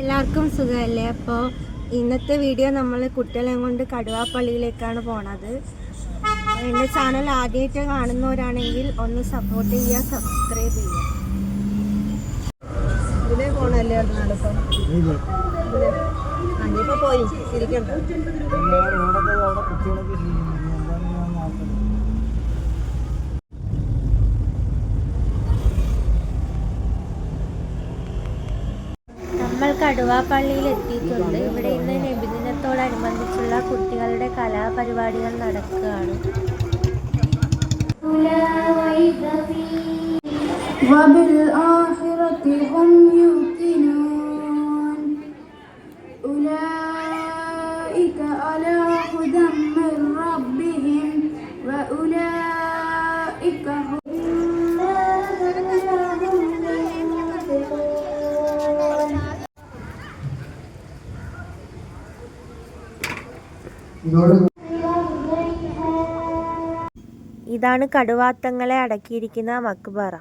എല്ലാവർക്കും സുഖമല്ലേ? അപ്പോൾ ഇന്നത്തെ വീഡിയോ നമ്മൾ കുട്ടികളെ കൊണ്ട് കടുവാപ്പള്ളിയിലേക്കാണ് പോണത്. എന്റെ ചാനൽ ആദ്യമായിട്ട് കാണുന്നവരാണെങ്കിൽ ഒന്ന് സപ്പോർട്ട് ചെയ്യുക സബ്സ്ക്രൈബ് ചെയ്യുക. ഇതിലേ പോണല്ലേ പോയി. ചിരിക്കണ്ട കടുവാപ്പള്ളിയിൽ എത്തിയിട്ടുണ്ട് ഇവിടെ ഇന്ന് നബിദിനത്തോടനുബന്ധിച്ചുള്ള കുട്ടികളുടെ കലാപരിപാടികൾ നടക്കുകയാണ് وبالآخرة ഇതാണ് കടുവാത്തങ്ങളെ അടക്കിയിരിക്കുന്ന മക്ബറ.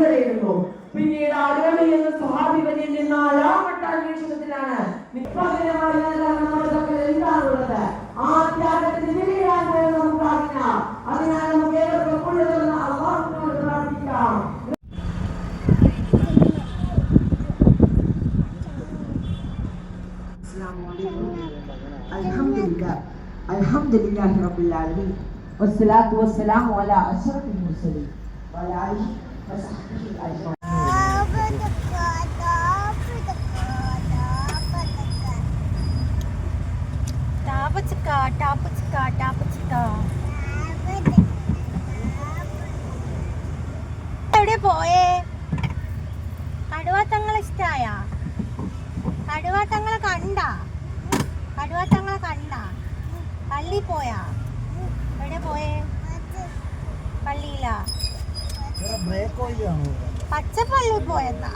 അടിവരയിടുന്നു പിന്നീട് അടിവണി എന്ന സ്വഭാവികനിൽ നിന്ന് ആറാമട്ട അന്വേഷണത്തിലാണ് നിഷ്പക്ഷമായ നമ്മുടെ പക്കൽ എന്താണുള്ളത് ആ ത്യാഗത്തിന് വിലയാൻ വേണം നമുക്ക് അറിയാം അതിനാൽ നമുക്ക് ഏവർക്കും കൊള്ളുന്ന അള്ളാഹുവിനോട് പ്രാർത്ഥിക്കാം الحمد لله الحمد لله رب العالمين والصلاة والسلام على أشرف المرسلين وعلى آله എവിടെ പോയേ? കടുവാത്തങ്ങളെ ഇഷ്ടായ കടുവാത്തങ്ങളെ കണ്ട? കടുവാത്തങ്ങളെ കണ്ട? പള്ളി പോയാ? എവിടെ പോയേ? പള്ളിയിലാ? പച്ചപ്പള്ളി പോയെന്നാ?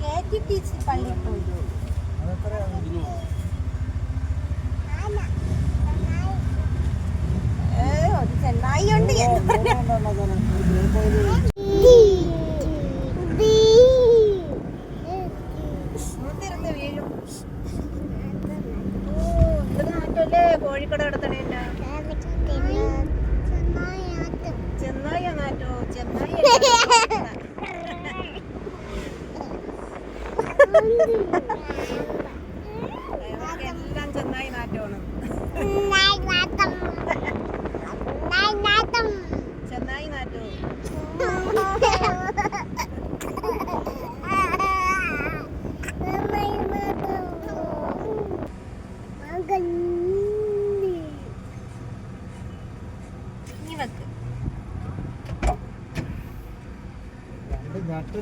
കെ ടി ടീച്ചർ പള്ളി പോയി. ഒരു ചെന്നായി ഉണ്ട് എന്ന് പറഞ്ഞാ. കോഴിക്കട കിടത്തണേന്റെ ചെന്നായ നാറ്റോ ചെന്നായി എല്ലാം ചെന്നായി നാറ്റമാണ് ചെന്നായി നാറ്റോ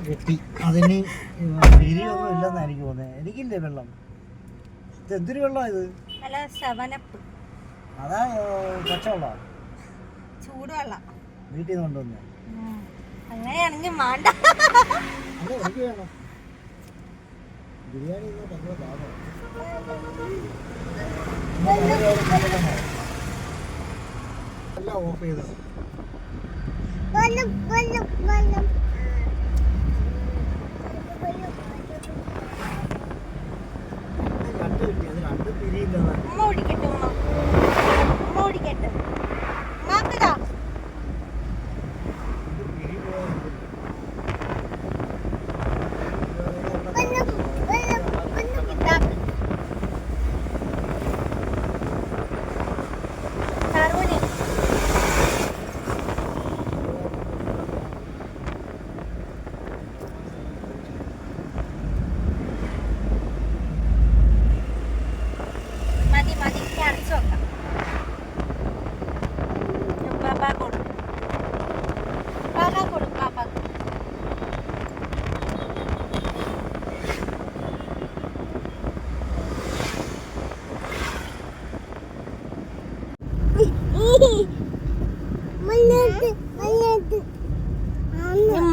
കെട്ടി. അതിന് തിരിയൊന്നും ഇല്ലെന്നാണ് എനിക്ക് തോന്നുന്നത് എനിക്കില്ലേ വെള്ളം? ഇത് എന്തൊരു വെള്ളമാണ് ഇത് നല്ല സെവനപ്പ് അതാ പച്ചവെള്ളമാണ് ചൂടുവെള്ളം. വീട്ടിൽ നിന്ന് കൊണ്ടുവന്നേ അങ്ങനെയാണെങ്കിൽ മാണ്ട. ബിരിയാണി എല്ലാം ഓഫ് ചെയ്തത്